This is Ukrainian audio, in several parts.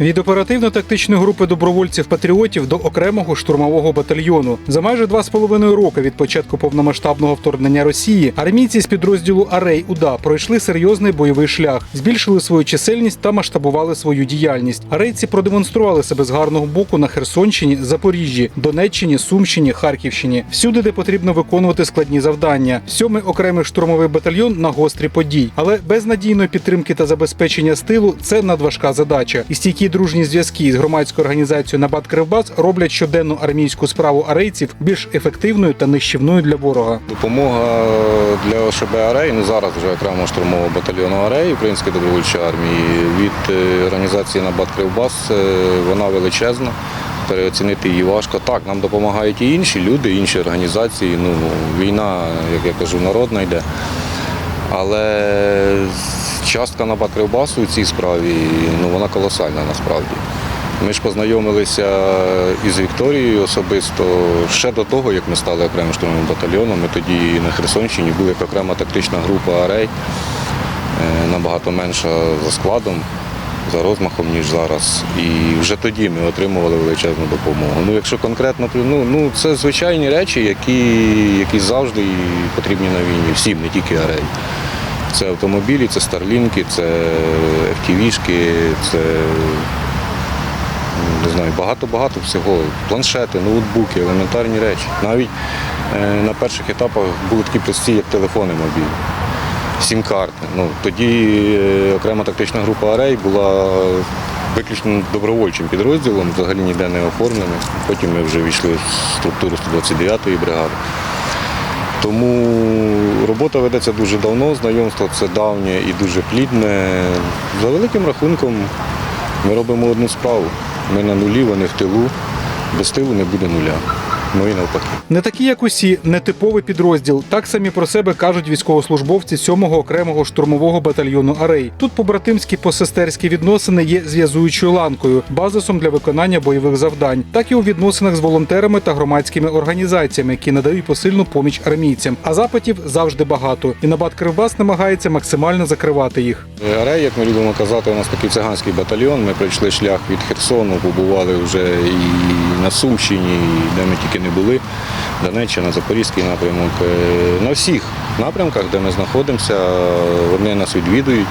Від оперативно-тактичної групи добровольців-патріотів до окремого штурмового батальйону за майже два з половиною роки від початку повномасштабного вторгнення Росії армійці з підрозділу Арей УДА пройшли серйозний бойовий шлях, збільшили свою чисельність та масштабували свою діяльність. Арейці продемонстрували себе з гарного боку на Херсонщині, Запоріжжі, Донеччині, Сумщині, Харківщині, всюди, де потрібно виконувати складні завдання. Сьомий окремий штурмовий батальйон на гострі подій, але без надійної підтримки та забезпечення стилу це надважка задача. І стійкі дружні зв'язки з громадською організацією Набат Кривбас роблять щоденну армійську справу арейців більш ефективною та нищівною для ворога. Допомога для ОШБ Арей, ну зараз вже окремо штурмового батальйону Арей Української добровольчої армії від е, організації Набат Кривбас е, вона величезна. Переоцінити її важко. Так, нам допомагають і інші люди, інші організації. Ну, війна, як я кажу, народна йде. Але частка Набат Кривбасу у цій справі ну, вона колосальна насправді. Ми ж познайомилися із Вікторією особисто ще до того, як ми стали окремим штурмовим батальйоном. Ми тоді на Херсонщині були як окрема тактична група Арей, е, набагато менша за складом, за розмахом, ніж зараз. І вже тоді ми отримували величезну допомогу. Ну, якщо конкретно, ну, ну це звичайні речі, які, які завжди потрібні на війні, всім, не тільки Арей. Це автомобілі, це старлінки, це FTV-шки, це не знаю, багато-багато всього. Планшети, ноутбуки, елементарні речі. Навіть е, на перших етапах були такі прості, як телефони мобільні, сім-карти. Ну, тоді е, окрема тактична група Арей була виключно добровольчим підрозділом, взагалі ніде не оформленим. Потім ми вже війшли в структуру 129-ї бригади. Тому робота ведеться дуже давно, знайомство це давнє і дуже плідне. За великим рахунком ми робимо одну справу. Ми на нулі, вони в тилу. Без тилу не буде нуля. Ну і навпаки. Не такі, як усі, нетиповий підрозділ. Так самі про себе кажуть військовослужбовці 7-го окремого штурмового батальйону Арей. Тут побратимські посестерські відносини є зв'язуючою ланкою, базисом для виконання бойових завдань, так і у відносинах з волонтерами та громадськими організаціями, які надають посильну поміч армійцям. А запитів завжди багато. І Набат Кривбас намагається максимально закривати їх. Арей, як ми любимо казати, у нас такий циганський батальйон. Ми пройшли шлях від Херсону, побували вже і на Сумщині, і де ми тільки не були. Донеччина, Запорізький напрямок. Е, На всіх напрямках, де ми знаходимося, вони нас відвідують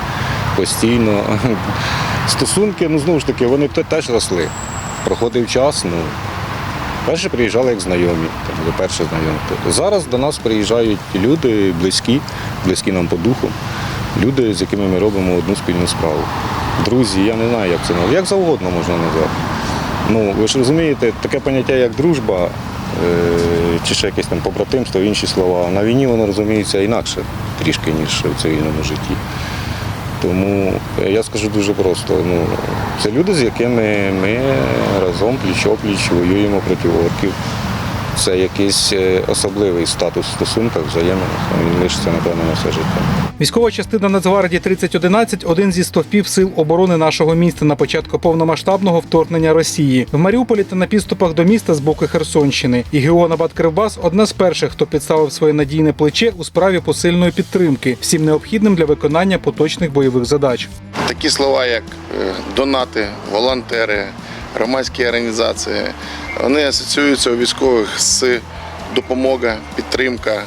постійно. Стосунки, ну знову ж таки, вони теж росли. Проходив час. Ну, перше приїжджали як знайомі, було перше знайомство. Зараз до нас приїжджають люди близькі, близькі нам по духу, люди, з якими ми робимо одну спільну справу. Друзі, я не знаю, як це назвати. Як завгодно можна назвати. Ну, ви ж розумієте, таке поняття, як дружба, чи ще якесь там побратимство, інші слова. На війні воно розуміється інакше трішки, ніж в цивільному житті. Тому е, я скажу дуже просто. Ну, це люди, з якими ми разом пліч-опліч воюємо проти орків. Це якийсь е, особливий статус в стосунках, взаєминах. Він лишиться, напевно, на все життя. Військова частина Нацгвардії 3011 – один зі стовпів сил оборони нашого міста на початку повномасштабного вторгнення Росії. В Маріуполі та на підступах до міста з боку Херсонщини. І Гео Набат Кривбас одна з перших, хто підставив своє надійне плече у справі посильної підтримки, всім необхідним для виконання поточних бойових задач. Такі слова, як е, донати, волонтери, громадські організації, вони асоціюються у військових з допомога, підтримка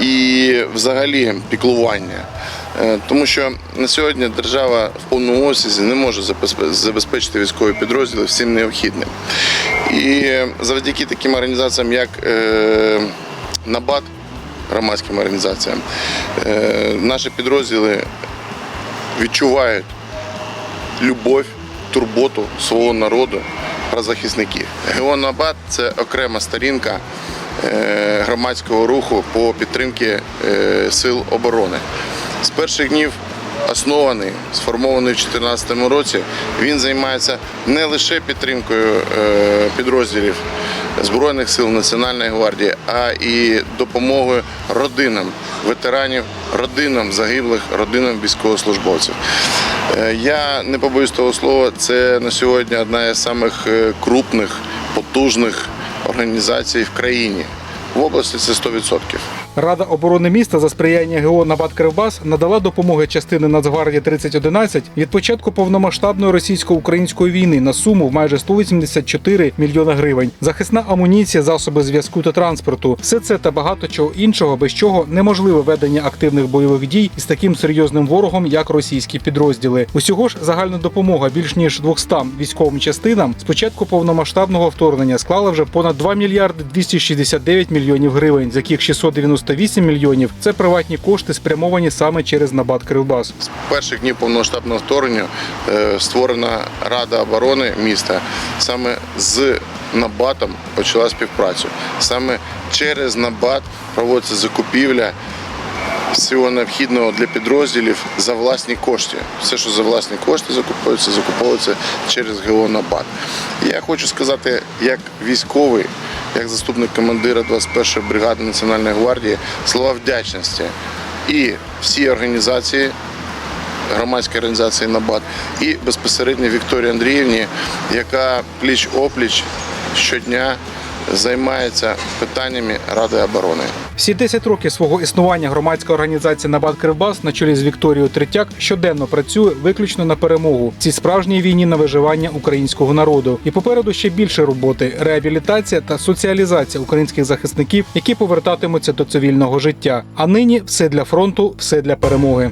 і взагалі піклування. Е, Тому що на сьогодні держава в повному обсязі не може забезпе- забезпечити військові підрозділи всім необхідним. І завдяки таким організаціям, як е, НАБАТ, громадським організаціям, е, наші підрозділи відчувають любов, турботу свого народу про захисників. Абат це окрема сторінка е, громадського руху по підтримці е, сил оборони. З перших днів оснований, сформований в 2014 році, він займається не лише підтримкою е, підрозділів Збройних сил Національної гвардії, а і допомогою родинам ветеранів, родинам загиблих, родинам військовослужбовців. Е, Я не побоюсь того слова, це на сьогодні одна із самих е, крупних, потужних організацій в країні. В області це 100%. Рада оборони міста за сприяння ГО Набат Кривбас надала допомоги частини Нацгвардії 3011 від початку повномасштабної російсько-української війни на суму в майже 184 мільйона гривень. Захисна амуніція, засоби зв'язку та транспорту. Все це та багато чого іншого, без чого неможливе ведення активних бойових дій із таким серйозним ворогом, як російські підрозділи. Усього ж загальна допомога більш ніж 200 військовим частинам з початку повномасштабного вторгнення склала вже понад 2 мільярди 269 мільйонів гривень, з яких 698 мільйонів це приватні кошти, спрямовані саме через Набат Кривбас. З перших днів повномасштабного вторгнення е, створена Рада оборони міста. Саме з Набатом почала співпрацю. Саме через Набат проводиться закупівля всього необхідного для підрозділів за власні кошти. Все, що за власні кошти закуповується, закуповується через ГО Набат. Я хочу сказати, як військовий, як заступник командира 21-ї бригади Національної гвардії, слова вдячності і всій організації громадської організації Набат і безпосередньо Вікторії Андріївні, яка пліч опліч щодня займається питаннями Ради оборони. Всі 10 років свого існування громадська організація Набат Кривбас на чолі з Вікторією Третяк щоденно працює виключно на перемогу в цій справжній війні на виживання українського народу. І попереду ще більше роботи: реабілітація та соціалізація українських захисників, які повертатимуться до цивільного життя. А нині все для фронту, все для перемоги.